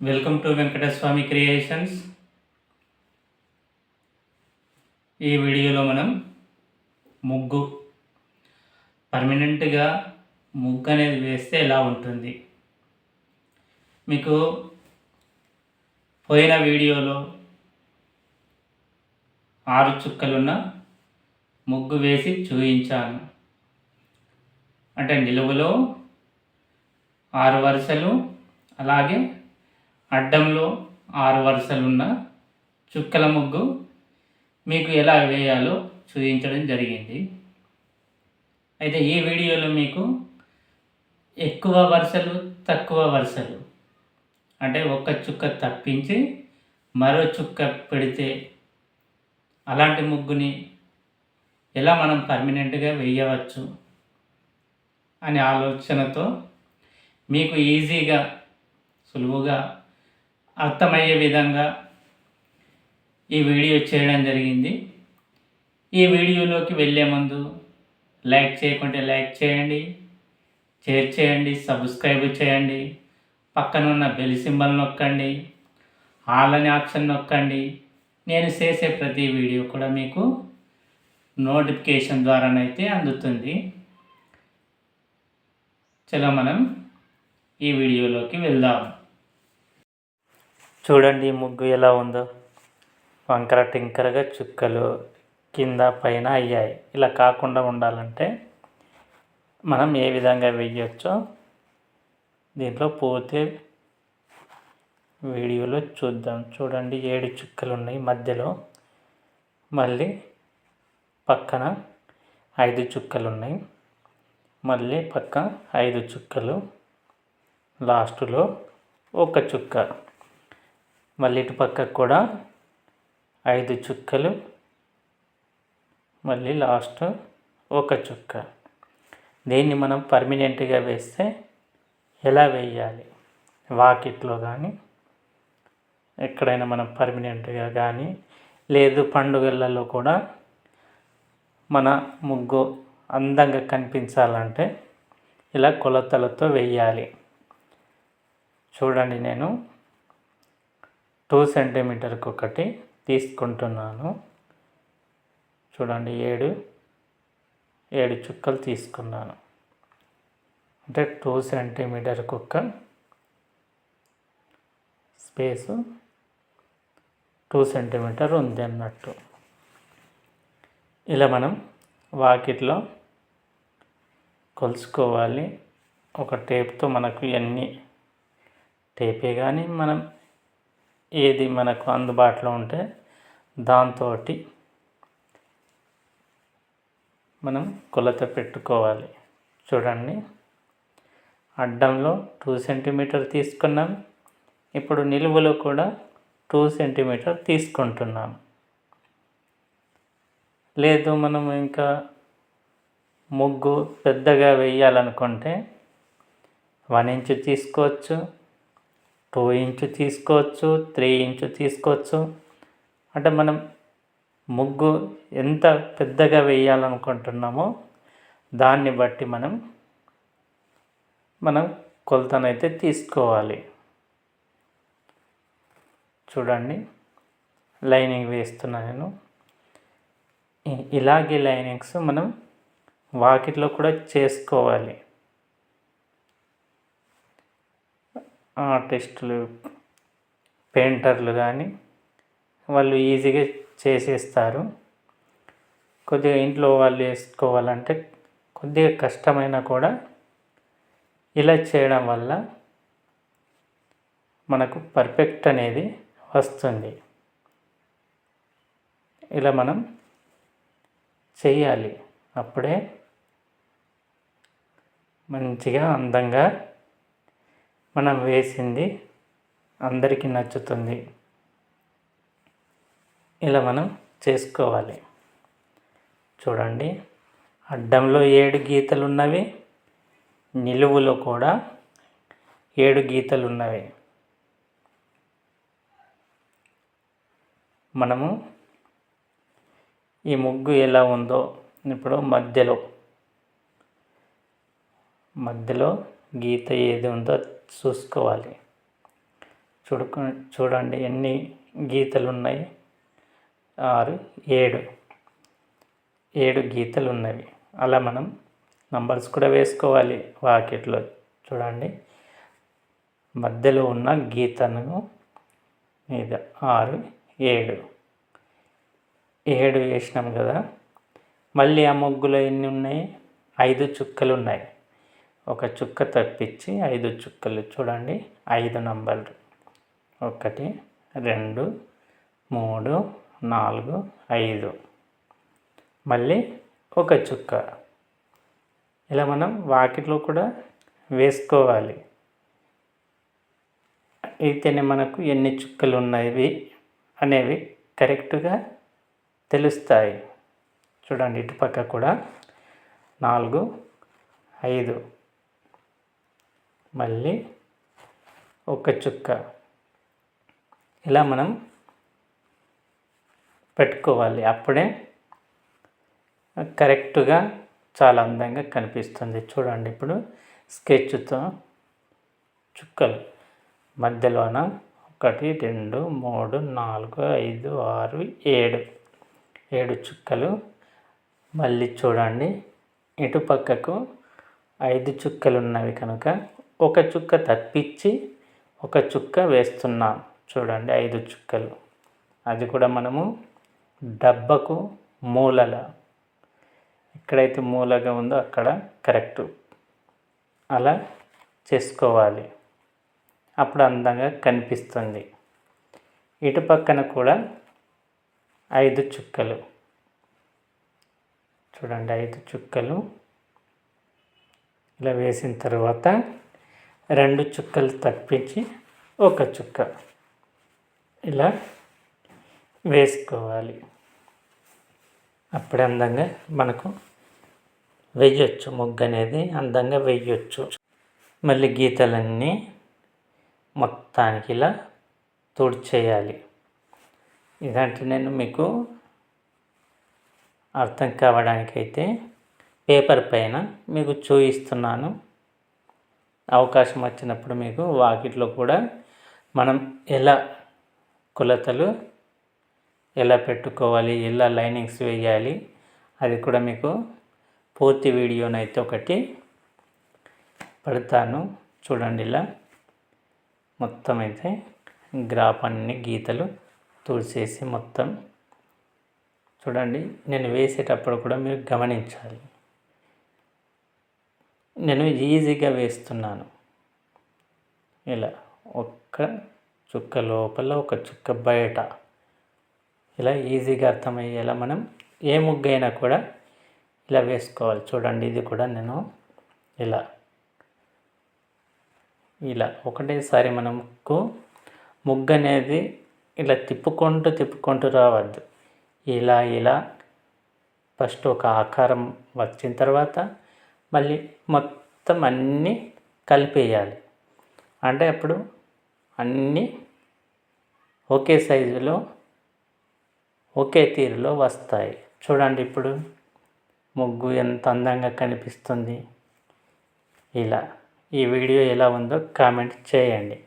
Welcome to Venkataswamy creations ఈ వీడియోలో మనం ముగ్గు పర్మనెంట్గా ముగ్గు అనేది వేస్తే ఎలా ఉంటుంది? మీకు పోయిన వీడియోలో ఆరు చుక్కలున్న ముగ్గు వేసి చూపించాను. అంటే నిలువలో ఆరు వరుసలు అలాగే అడ్డంలో ఆరు వరుసలున్న చుక్కల ముగ్గు మీకు ఎలా వేయాలో చూపించడం జరిగింది. అయితే ఈ వీడియోలో మీకు ఎక్కువ వరుసలు తక్కువ వరుసలు అంటే ఒక చుక్క తప్పించి మరో చుక్క పెడితే అలాంటి ముగ్గుని ఎలా మనం పర్మనెంట్గా వేయవచ్చు అనే ఆలోచనతో మీకు ఈజీగా సులువుగా అర్థమయ్యే విధంగా ఈ వీడియో చేయడం జరిగింది. ఈ వీడియోలోకి వెళ్ళే ముందు లైక్ చేయకుంటే లైక్ చేయండి షేర్ చేయండి సబ్స్క్రైబ్ చేయండి పక్కనున్న బెల్ సింబల్ నొక్కండి ఆల్ అనే ఆప్షన్ నొక్కండి. నేను చేసే ప్రతి వీడియో కూడా మీకు నోటిఫికేషన్ ద్వారానైతే అందుతుంది. చలో మనం ఈ వీడియోలోకి వెళ్దాం. చూడండి ఈ ముగ్గు ఎలా ఉందో. వంకర టింకరగా చుక్కలు కింద పైన అయ్యాయి. ఇలా కాకుండా ఉండాలంటే మనం ఏ విధంగా వేయచ్చో దీంట్లో పోతే వీడియోలో చూద్దాం. చూడండి ఏడు చుక్కలు ఉన్నాయి మధ్యలో. మళ్ళీ పక్కన ఐదు చుక్కలు ఉన్నాయి. మళ్ళీ పక్క ఐదు చుక్కలు. లాస్ట్లో ఒక చుక్క. మళ్ళీ ఇటు పక్కకు కూడా ఐదు చుక్కలు మళ్ళీ లాస్ట్ ఒక చుక్క. దీన్ని మనం పర్మనెంట్గా వేస్తే ఎలా వేయాలి? వాకిట్లో కానీ ఎక్కడైనా మనం పర్మనెంట్గా కానీ లేదు పండుగలలో కూడా మన ముగ్గు అందంగా కనిపించాలంటే ఇలా కొలతలతో వేయాలి. చూడండి నేను. టూ సెంటీమీటర్కి ఒకటి తీసుకుంటున్నాను. చూడండి ఏడు ఏడు చుక్కలు తీసుకున్నాను. అంటే టూ సెంటీమీటర్కి ఒక స్పేసు టూ సెంటీమీటర్ ఉంది అన్నట్టు. ఇలా మనం వాకిట్లో కొలుసుకోవాలి ఒక టేప్తో మనకు ఎన్ని టేపే కానీ మనం ఏది మనకు అందుబాటులో ఉంటే దాంతో మనం కొలత పెట్టుకోవాలి. చూడండి. అడ్డంలో టూ సెంటీమీటర్ తీసుకున్నాం. ఇప్పుడు నిలువులో కూడా టూ సెంటీమీటర్ తీసుకుంటున్నాం. లేదు మనం ఇంకా ముగ్గు పెద్దగా వేయాలనుకుంటే వన్ ఇంచ్ తీసుకోవచ్చు. టూ ఇంచు తీసుకోవచ్చు త్రీ ఇంచు తీసుకోవచ్చు. అంటే మనం ముగ్గు ఎంత పెద్దగా వేయాలనుకుంటున్నామో దాన్ని బట్టి మనం మనం కొలతనైతే తీసుకోవాలి. చూడండి లైనింగ్ వేస్తున్నా నేను. ఇలాగే లైనింగ్స్ మనం వాకిట్లో కూడా చేసుకోవాలి. ఆర్టిస్టులు పెయింటర్లు కానీ వాళ్ళు ఈజీగా చేసేస్తారు. కొద్దిగా ఇంట్లో వాళ్ళు వేసుకోవాలంటే కొద్దిగా కష్టమైనా కూడా ఇలా చేయడం వల్ల మనకు పర్ఫెక్ట్ అనేది వస్తుంది. ఇలా మనం చేయాలి అప్పుడే మంచిగా అందంగా మనం వేసింది అందరికీ నచ్చుతుంది. ఇలా మనం చేసుకోవాలి. చూడండి అడ్డంలో ఏడు గీతలు ఉన్నవి నిలువులో కూడా ఏడు గీతలు ఉన్నవి మనము ఈ ముగ్గు ఎలా ఉందో ఇప్పుడు మధ్యలో మధ్యలో గీత ఏది ఉందో చూసుకోవాలి. చూడుకు చూడండి ఎన్ని గీతలు ఉన్నాయి ఆరు ఏడు. ఏడు గీతలు ఉన్నవి అలా మనం నంబర్స్ కూడా వేసుకోవాలి వాకిట్లో. చూడండి. మధ్యలో ఉన్న గీతను మీద ఆరు ఏడు. ఏడు వేసినాం కదా. మళ్ళీ ఆ ముగ్గులో ఎన్ని ఉన్నాయి? ఐదు చుక్కలు ఉన్నాయి ఒక చుక్క తప్పించి ఐదు చుక్కలు చూడండి. ఐదు నంబర్లు. ఒకటి రెండు మూడు నాలుగు ఐదు. మళ్ళీ ఒక చుక్క. ఇలా మనం వాకిట్లో కూడా వేసుకోవాలి. అయితేనే మనకు ఎన్ని చుక్కలు ఉన్నవి అనేవి కరెక్ట్గా తెలుస్తాయి. చూడండి ఇటుపక్క కూడా. నాలుగు ఐదు. మళ్ళీ ఒక చుక్క. ఇలా మనం పెట్టుకోవాలి. అప్పుడే కరెక్ట్గా చాలా అందంగా కనిపిస్తుంది. చూడండి ఇప్పుడు స్కెచ్తో చుక్కలు. మధ్యలోన ఒకటి రెండు మూడు నాలుగు ఐదు ఆరు ఏడు. ఏడు చుక్కలు. మళ్ళీ చూడండి. ఇటు పక్కకు ఐదు చుక్కలు ఉన్నవి కనుక ఒక చుక్క తప్పించి ఒక చుక్క వేస్తున్నాం. చూడండి ఐదు చుక్కలు. అది కూడా మనము డబ్బకు మూలల. ఎక్కడైతే మూలగా ఉందో అక్కడ కరెక్ట్ అలా చేసుకోవాలి. అప్పుడు అందంగా కనిపిస్తుంది. ఇటు పక్కన కూడా ఐదు చుక్కలు. చూడండి ఐదు చుక్కలు. ఇలా వేసిన తర్వాత రెండు చుక్కలు తప్పించి ఒక చుక్క. ఇలా వేసుకోవాలి. అప్పుడు అందంగా మనకు వేయొచ్చు ముగ్గు అనేది అందంగా వెయ్యొచ్చు. మళ్ళీ గీతలన్నీ మొత్తానికి ఇలా తుడిచేయాలి. ఇదంటే నేను మీకు అర్థం కావడానికైతే పేపర్ పైన మీకు చూపిస్తున్నాను. అవకాశం వచ్చినప్పుడు మీకు వాకిట్లో కూడా మనం ఎలా కొలతలు ఎలా పెట్టుకోవాలి ఎలా లైనింగ్స్ వేయాలి అది కూడా మీకు పూర్తి వీడియోనైతే ఒకటి పెడతాను. చూడండి ఇలా మొత్తం అయితే గ్రాఫ్ అన్ని గీతలు తుడిచేసి మొత్తం చూడండి. నేను వేసేటప్పుడు కూడా మీరు గమనించాలి. నేను ఈజీగా వేస్తున్నాను. ఇలా ఒక్క చుక్క లోపల ఒక చుక్క బయట. ఇలా ఈజీగా అర్థమయ్యేలా మనం ఏ ముగ్గైనా కూడా ఇలా వేసుకోవాలి. చూడండి ఇది కూడా నేను ఇలా ఇలా ఒకటేసారి మనకు ముగ్గు అనేది ఇలా తిప్పుకుంటూ తిప్పుకుంటూ రావద్దు. ఇలా ఇలా ఫస్ట్ ఒక ఆకారం వచ్చిన తర్వాత మళ్ళీ మొత్తం అన్నీ కలిపేయాలి. అంటే అప్పుడు అన్నీ ఒకే సైజులో ఒకే తీరులో వస్తాయి. చూడండి ఇప్పుడు ముగ్గు ఎంత అందంగా కనిపిస్తుంది. ఇలా ఈ వీడియో ఎలా ఉందో కామెంట్ చేయండి.